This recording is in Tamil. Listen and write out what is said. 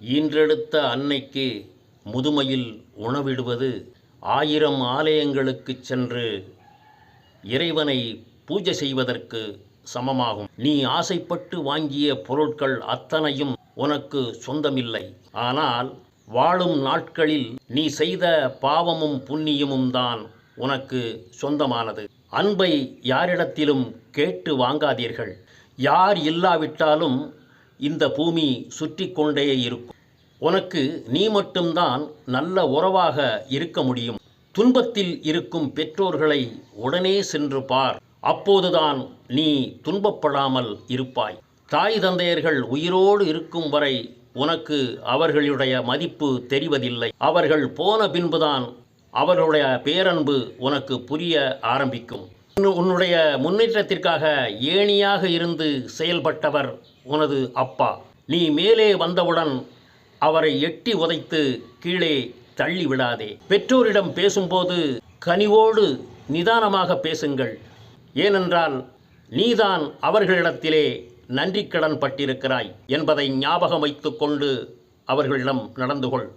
ஈன்றெடுத்த அன்னைக்கு முதுமையில் உணவிடுவது ஆயிரம் ஆலயங்களுக்குச் சென்று இறைவனை பூஜை செய்வதற்கு சமமாகும். நீ ஆசைப்பட்டு வாங்கிய பொருட்கள் அத்தனையும் உனக்கு சொந்தமில்லை. ஆனால் வாழும் நாட்களில் நீ செய்த பாவமும் புண்ணியமும் தான் உனக்கு சொந்தமானது. அன்பை யாரிடத்திலும் கேட்டு வாங்காதீர்கள். யார் இல்லாவிட்டாலும் இந்த பூமி சுற்றி கொண்டே இருக்கும். உனக்கு நீ மட்டும்தான் நல்ல உறவாக இருக்க முடியும். துன்பத்தில் இருக்கும் பெற்றோர்களை உடனே சென்று பார். அப்போதுதான் நீ துன்பப்படாமல் இருப்பாய். தாய் தந்தையர்கள் உயிரோடு இருக்கும் வரை உனக்கு அவர்களுடைய மதிப்பு தெரிவதில்லை. அவர்கள் போன பின்புதான் அவர்களுடைய பேரன்பு உனக்கு புரிய ஆரம்பிக்கும். உன்னுடைய முன்னேற்றத்திற்காக ஏணியாக இருந்து செயல்பட்டவர் உனது அப்பா. நீ மேலே வந்தவுடன் அவரை எட்டி உதைத்து கீழே தள்ளி விடாதே. பெற்றோரிடம் பேசும்போது கனிவோடு நிதானமாக பேசுங்கள். ஏனென்றால் நீதான் அவர்களிடத்திலே நன்றிக்கடன் பட்டிருக்கிறாய் என்பதை ஞாபகம் வைத்துக்கொண்டு அவர்களிடம் நடந்து கொள்.